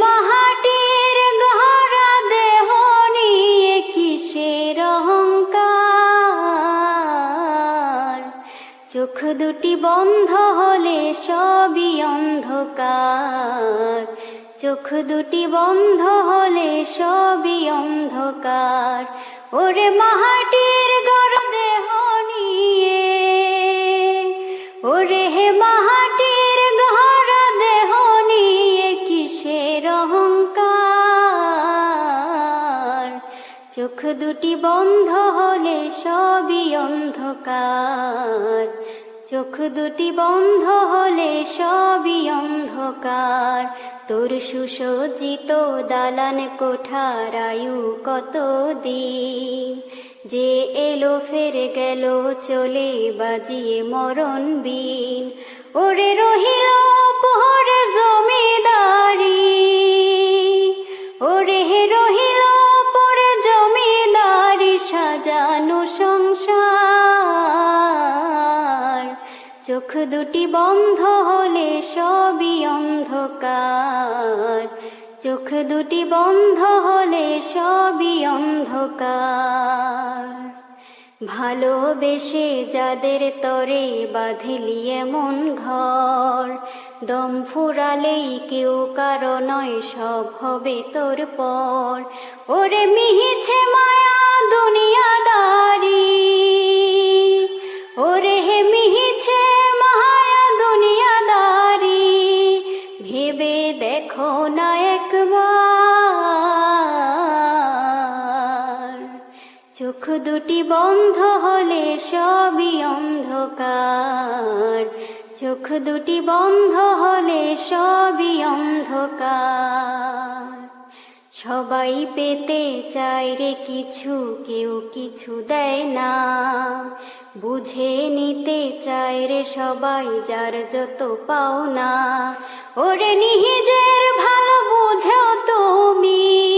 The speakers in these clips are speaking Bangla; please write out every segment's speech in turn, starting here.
মাহাটির চোখ দুটি বন্ধ হলে সবই অন্ধকার। চোখ দুটি বন্ধ হলে সবই অন্ধকার। ওরে মাহাটির গড় দেহ নিয়ে, ওরে হে মা চোখ দুটি বন্ধ হলে সবই অন্ধকার। চোখ দুটি বন্ধ হলে সবই অন্ধকার। তোর সুসজ্জিত দালান কোঠার আয়ু কত দিন? যে এলো ফের গেল চলে বাজিয়ে মরণ বিন ওরে রহিল পহরে জমিদারি চোখ দুটি বন্ধ হলে সবই অন্ধকার। চোখ দুটি বন্ধ হলে সবই অন্ধকার। ভালোবেসে যাদের তরে বাঁধিলি এমন ঘর, দম ফুরালেই কেউ কারও নয়, সব হবে তোর পর। ওরে মিহিছে মায়া দুনিয়াদারি চোখ দুটি বন্ধ হলে সবই অন্ধকার। চোখ দুটি বন্ধ হলে সবই অন্ধকার। সবাই পেতে চায় রে কিছু, কেউ কিছু দেয় না। বুঝে নিতে চায় রে সবাই যার যত পাও না ওরে নিজের ভালো বুঝেও তুমি।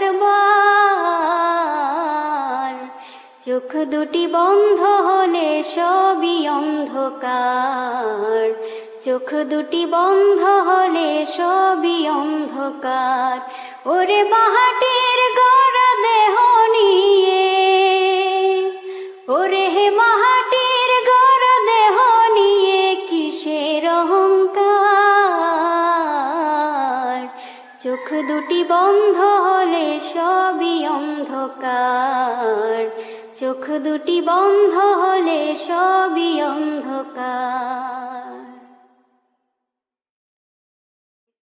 না কারবার চোখ দুটি বন্ধ হলে সবই অন্ধকার। চোখ দুটি বন্ধ হলে সবই অন্ধকার। ওরে বাহাটের গড় চোখ দুটি বন্ধ হলে সবই অন্ধকার। চোখ দুটি বন্ধ হলে সবই অন্ধকার।